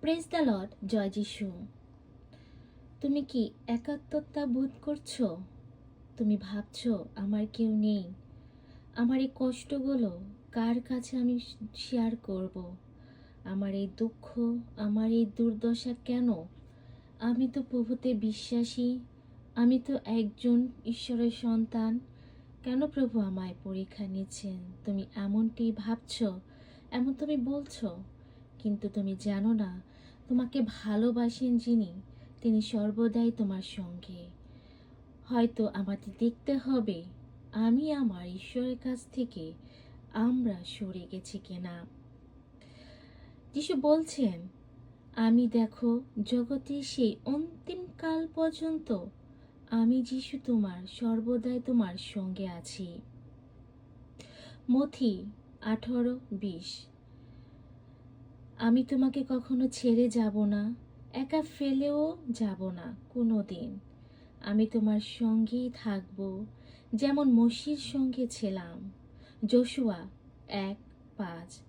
Press the Lord জয় যিশু। তুমি কি একাত্মতা বোধ করছ? তুমি ভাবছ, আমার কেউ নেই। আমার এই কষ্টগুলো কার কাছে আমি শেয়ার করব? আমার এই দুঃখ, আমার এই দুর্দশা কেন? আমি তো প্রভুতে বিশ্বাসী। আমি তো একজন ঈশ্বরের সন্তান। কেন প্রভু আমায় পরীক্ষা নিচ্ছেন? তুমি এমনটি ভাবছ? এমন তুমি বলছো? কিন্তু তুমি জানো না, তোমাকে ভালোবাসেন যিনি, তিনি সর্বদাই তোমার সঙ্গে। হয়তো আমাদের দেখতে হবে, আমি আমার ঈশ্বরের কাছ থেকে আমরা সরে গেছি কিনা। যিশু বলছেন, আমি দেখো, জগতে সেই অন্তিম কাল পর্যন্ত আমি যিশু তোমার, সর্বদাই তোমার সঙ্গে আছি। মথি আঠারো বিশ। আমি তোমাকে কখনো ছেড়ে যাব না, একা ফেলেও যাব না কোনো দিন আমি তোমার সঙ্গেই থাকব, যেমন মসির সঙ্গে ছিলাম। জশুয়া এক পাঁচ।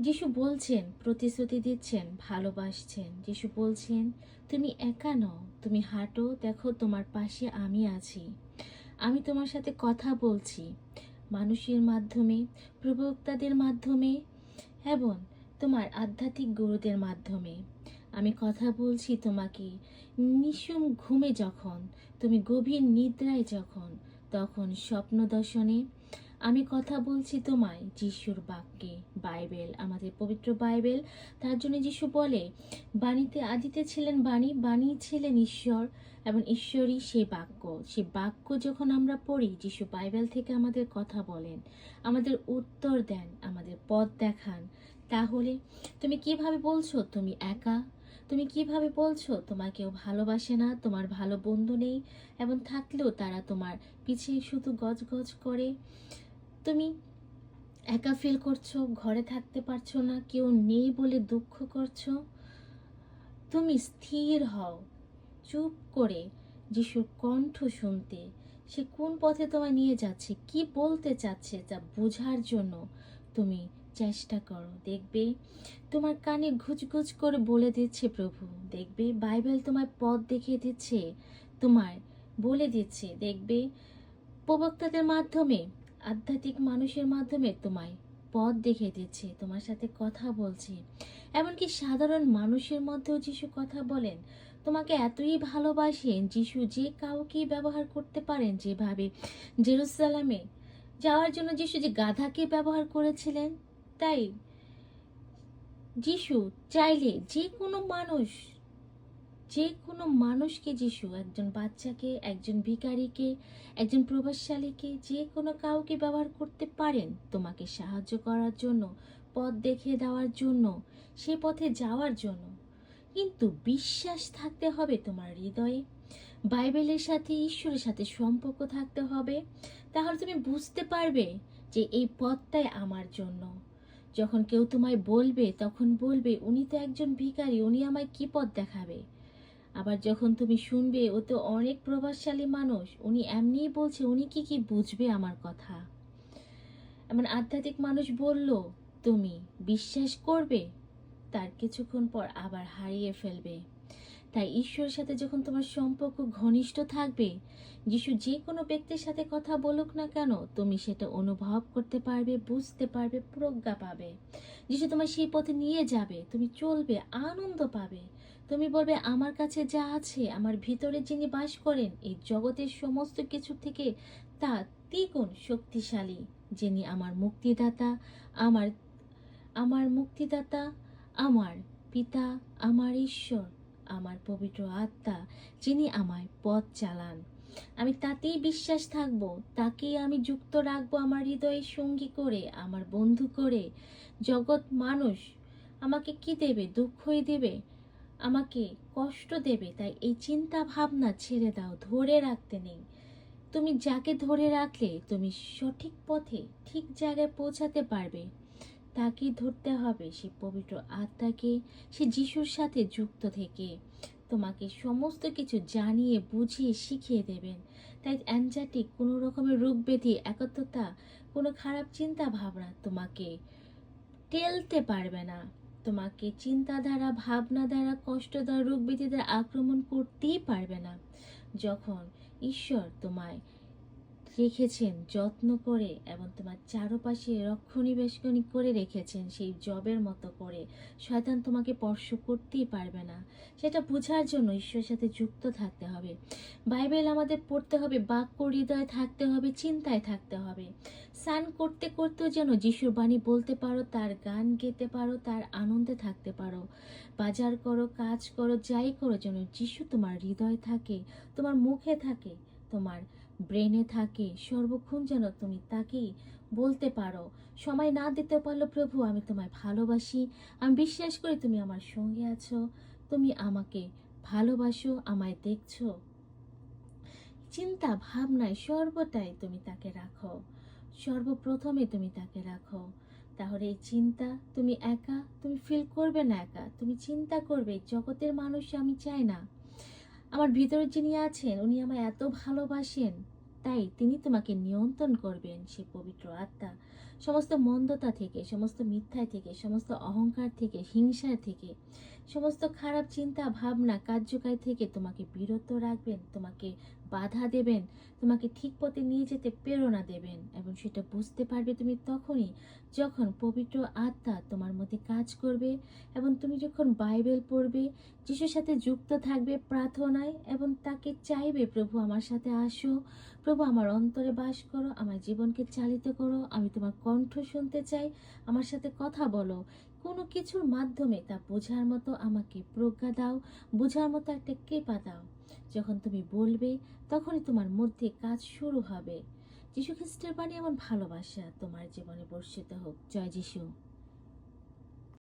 যিশু বলছেন, প্রতিশ্রুতি দিচ্ছেন, ভালোবাসছেন। যিশু বলছেন, তুমি একা নও, তুমি হাঁটো, দেখো তোমার পাশে আমি আছি। আমি তোমার সাথে কথা বলছি, মানুষের মাধ্যমে, প্রবক্তাদের মাধ্যমে, এবং তোমার আধ্যাত্মিক গুরুদের মাধ্যমে। আমি কথা বলছি তোমাকে নিশুম ঘুমে যখন, তুমি গভীর নিদ্রায় যখন, তখন স্বপ্ন দর্শনে আমি কথা বলছি তোমায় যিশুর বাক্যে। বাইবেল, আমাদের পবিত্র বাইবেল, তার জন্য যিশু বলে, বাণীতে আদিতে ছিলেন বাণী বাণী ছিলেন ঈশ্বর, এবং ঈশ্বরই সেই বাক্য। সে বাক্য যখন আমরা পড়ি, যিশু বাইবেল থেকে আমাদের কথা বলেন, আমাদের উত্তর দেন, আমাদের পথ দেখান তাহলে তুমি কীভাবে বলছো তুমি একা? তুমি কীভাবে বলছো তোমার কেউ ভালোবাসে না, তোমার ভালো বন্ধু নেই? এবং থাকলেও তারা তোমার পিছিয়ে শুধু গজগজ করে। তুমি একা ফিল করছ, ঘরে থাকতে পারছ না, কেউ নেই বলে দুঃখ করছ? তুমি স্থির হও, চুপ করে যিশুর কণ্ঠ শুনতে। সে কোন পথে তোমায় নিয়ে যাচ্ছে, কি বলতে চাচ্ছে, তা বোঝার জন্য তুমি চেষ্টা করো। দেখবে তোমার কানে ঘুচঘুচ করে বলে দিচ্ছে প্রভু। দেখবে বাইবেল তোমার পথ দেখিয়ে দিচ্ছে তোমার বলে দিচ্ছে। দেখবে প্রবক্তাদের মাধ্যমে, আধ্যাত্মিক মানুষের মাধ্যমে তোমায় পথ দেখিয়ে দিচ্ছে, তোমার সাথে কথা বলছে। এমনকি সাধারণ মানুষের মধ্যেও যিশু কথা বলেন, তোমাকে এতই ভালোবাসেন যিশু যে কাউকেই ব্যবহার করতে পারেন যেভাবে জেরুসালামে। যাওয়ার জন্য যিশু যে গাধাকে ব্যবহার করেছিলেন তাই যিশু চাইলে যে কোনো মানুষ, যে কোনো মানুষকে যিশু, একজন বাচ্চাকে, একজন ভিখারিকে, একজন প্রভাবশালীকে, যে কোনো কাউকে ব্যবহার করতে পারেন তোমাকে সাহায্য করার জন্য, পথ দেখিয়ে দেওয়ার জন্য, সে পথে যাওয়ার জন্য। কিন্তু বিশ্বাস থাকতে হবে তোমার হৃদয়ে। বাইবেলের সাথে, ঈশ্বরের সাথে সম্পর্ক থাকতে হবে। তাহলে তুমি বুঝতে পারবে যে এই পথটাই আমার জন্য। যখন কেউ তোমায় বলবে, তখন বলবে, উনি তো একজন ভিখারি, উনি আমায় কি পথ দেখাবে? আবার যখন তুমি শুনবে, ও তো অনেক প্রভাবশালী মানুষ, উনি এমনিই বলছে, উনি কি কি বুঝবে আমার কথা? এমন আধ্যাত্মিক মানুষ বলল, তুমি বিশ্বাস করবে? তার কিছুক্ষণ পর আবার হারিয়ে ফেলবে। তাই ঈশ্বরের সাথে যখন তোমার সম্পর্ক ঘনিষ্ঠ থাকবে, যিশু যে কোনো ব্যক্তির সাথে কথা বলুক না কেন, তুমি সেটা অনুভব করতে পারবে, বুঝতে পারবে, প্রজ্ঞা পাবে। যিশু তোমার সেই পথে নিয়ে যাবে, তুমি চলবে, আনন্দ পাবে। তুমি বলবে, আমার কাছে যা আছে, আমার ভিতরে যিনি বাস করেন, এই জগতের সমস্ত কিছু থেকে তা দ্বিগুণ শক্তিশালী, যিনি আমার মুক্তিদাতা, আমার আমার মুক্তিদাতা, আমার পিতা, আমার ঈশ্বর। আমার পবিত্র আত্মা যিনি আমায় পথ চালান। আমি তাতেই বিশ্বাস থাকব, তাকেই আমি যুক্ত রাখব আমার হৃদয়ের সঙ্গী করে, আমার বন্ধু করে। জগৎ মানুষ আমাকে কি দেবে, দুঃখই দেবে, আমাকে কষ্ট দেবে, তাই এই চিন্তা ভাবনা ছেড়ে দাও, ধরে রাখতে নেই। তুমি যাকে ধরে রাখলে, তুমি সঠিক পথে, ঠিক জায়গায় পৌঁছাতে পারবে। তাকেই ধরতে হবে। সে পবিত্র আত্মাকে, সে যিশুর সাথে যুক্ত থেকে। তোমাকে সমস্ত কিছু জানিয়ে, বুঝিয়ে, শিখিয়ে দেবেন। তাই অ্যাংজাইটি কোনো রকমের রোগ ব্যাধি একত্রতা কোনো খারাপ চিন্তা ভাবনা তোমাকে টেলতে পারবে না। তোমাকে চিন্তাধারা ভাবনা দ্বারা কষ্ট দ্বারা রোগ ব্যাধি দ্বারা আক্রমণ করতেই পারবে না। যখন ঈশ্বর তোমায় রেখেছেন, যত্ন করে এবং তোমার চারপাশে রক্ষণীবেশনী করে রেখেছেন সেই জবের মতো করে। শয়তান তোমাকে স্পর্শ করতেই পারবে না। সেটা বোঝার জন্য ঈশ্বরের সাথে যুক্ত থাকতে হবে। বাইবেল আমাদের পড়তে হবে, বাক্য হৃদয়ে থাকতে হবে, চিন্তায় থাকতে হবে। স্নান করতে করতেও যেন যিশুর বাণী বলতে পারো, তার গান গেতে পারো, তার আনন্দে থাকতে পারো। বাজার করো, কাজ করো, যাই করো, যেন যিশু তোমার হৃদয় থাকে, তোমার মুখে থাকে, তোমার ব্রেনে থাকে। সর্বক্ষণ যেন তুমি তাকেই বলতে পারো। সময় না দিতে পারল প্রভু, আমি তোমায় ভালোবাসি। আমি বিশ্বাস করি তুমি আমার সঙ্গে আছো। তুমি আমাকে ভালোবাসো, আমায় দেখছ। চিন্তা ভাবনায় সর্বটাই তুমি তাকে রাখো। সর্বপ্রথমে তুমি তাকে রাখো। তাহলে এই চিন্তা তুমি একা, তুমি ফিল করবে না একা। তুমি চিন্তা করবে জগতের মানুষ আমি চাই না। আমার ভিতরে যিনি আছেন, উনি আমায় এত ভালোবাসেন, তাই তিনি তোমাকে নিয়ন্ত্রণ করবেন সে পবিত্র আত্মা। সমস্ত মন্দতা থেকে, সমস্ত মিথ্যায় থেকে, সমস্ত অহংকার থেকে হিংসার থেকে, সমস্ত খারাপ চিন্তা, ভাবনা কার্যকারী থেকে তোমাকে বিরত রাখবেন, তোমাকে বাধা দেবেন, তোমাকে ঠিক পথে নিয়ে যেতে প্রেরণা দেবেন এবং সেটা বুঝতে পারবে তুমি তখনই যখন পবিত্র আত্মা তোমার মধ্যে কাজ করবে এবং তুমি যখন বাইবেল পড়বে, যিশুর সাথে যুক্ত থাকবে প্রার্থনায় এবং তাকে চাইবে, প্রভু, আমার সাথে আসো। প্রভু, আমার অন্তরে বাস করো, আমার জীবনকে চালিত করো। আমি তোমার কণ্ঠ শুনতে চাই। আমার সাথে কথা বলো। কোনো কিছুর মাধ্যমে তা বোঝার মতো আমাকে প্রজ্ঞা দাও, বোঝার মতো একটা কৃপা দাও। যখন তুমি বলবে, তখনই তোমার মধ্যে কাজ শুরু হবে। যিশু খ্রিস্টের বাণী এমন ভালোবাসা তোমার জীবনে বর্ষিত হোক। জয় যিশু।